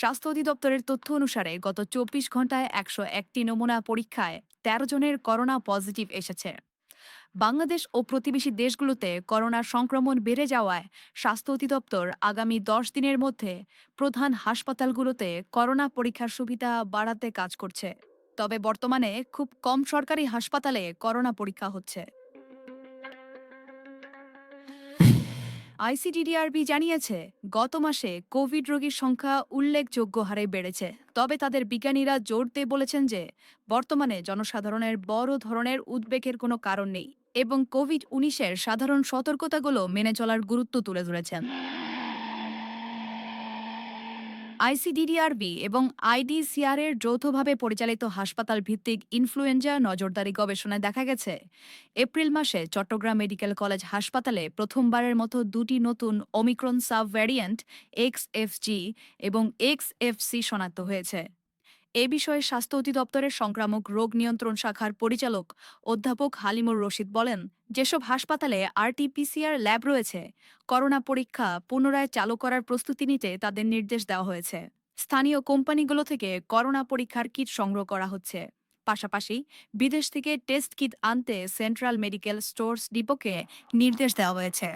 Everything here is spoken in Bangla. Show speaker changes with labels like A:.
A: স্বাস্থ্য অধিদপ্তরের তথ্য অনুসারে গত চব্বিশ ঘন্টায় একশো একটি নমুনা পরীক্ষায় তেরো জনের করোনা পজিটিভ এসেছে। বাংলাদেশ ও প্রতিবেশী দেশগুলোতে করোনার সংক্রমণ বেড়ে যাওয়ায় স্বাস্থ্য অধিদপ্তর আগামী দশ দিনের মধ্যে প্রধান হাসপাতালগুলোতে করোনা পরীক্ষার সুবিধা বাড়াতে কাজ করছে। তবে বর্তমানে খুব কম সরকারি হাসপাতালে করোনা পরীক্ষা হচ্ছে। আইসিডিডিআরবি জানিয়েছে, গত মাসে কোভিড রোগীর সংখ্যা উল্লেখযোগ্য হারে বেড়েছে। তবে তাদের বিজ্ঞানীরা জোর দিয়ে বলেছেন যে, বর্তমানে জনসাধারণের বড় ধরনের উদ্বেগের কোনো কারণ নেই এবং কোভিড উনিশের সাধারণ সতর্কতাগুলো মেনে চলার গুরুত্ব তুলে ধরেছেন। আইসিডিডিআরবি এবং আইডিসিআর এর যৌথভাবে পরিচালিত হাসপাতাল ভিত্তিক ইনফ্লুয়েঞ্জা নজরদারি গবেষণায় দেখা গেছে, এপ্রিল মাসে চট্টগ্রাম মেডিকেল কলেজ হাসপাতালে প্রথমবারের মতো দুটি নতুন ওমিক্রন সাব ভ্যারিয়েন্ট এক্স এবং এক্স এফসি শনাক্ত হয়েছে। এ বিষয়ে স্বাস্থ্য অধিদপ্তরের সংক্রামক রোগ নিয়ন্ত্রণ শাখার পরিচালক অধ্যাপক হালিমুর রশিদ বলেন, যেসব হাসপাতালে আরটিপিসিআর ল্যাব রয়েছে, করোনা পরীক্ষা পুনরায় চালু করার প্রস্তুতি নিতে তাদের নির্দেশ দেওয়া হয়েছে। স্থানীয় কোম্পানিগুলো থেকে করোনা পরীক্ষার কিট সংগ্রহ করা হচ্ছে। পাশাপাশি বিদেশ থেকে টেস্ট কিট আনতে সেন্ট্রাল মেডিকেল স্টোর্স ডিপোকে নির্দেশ দেওয়া হয়েছে।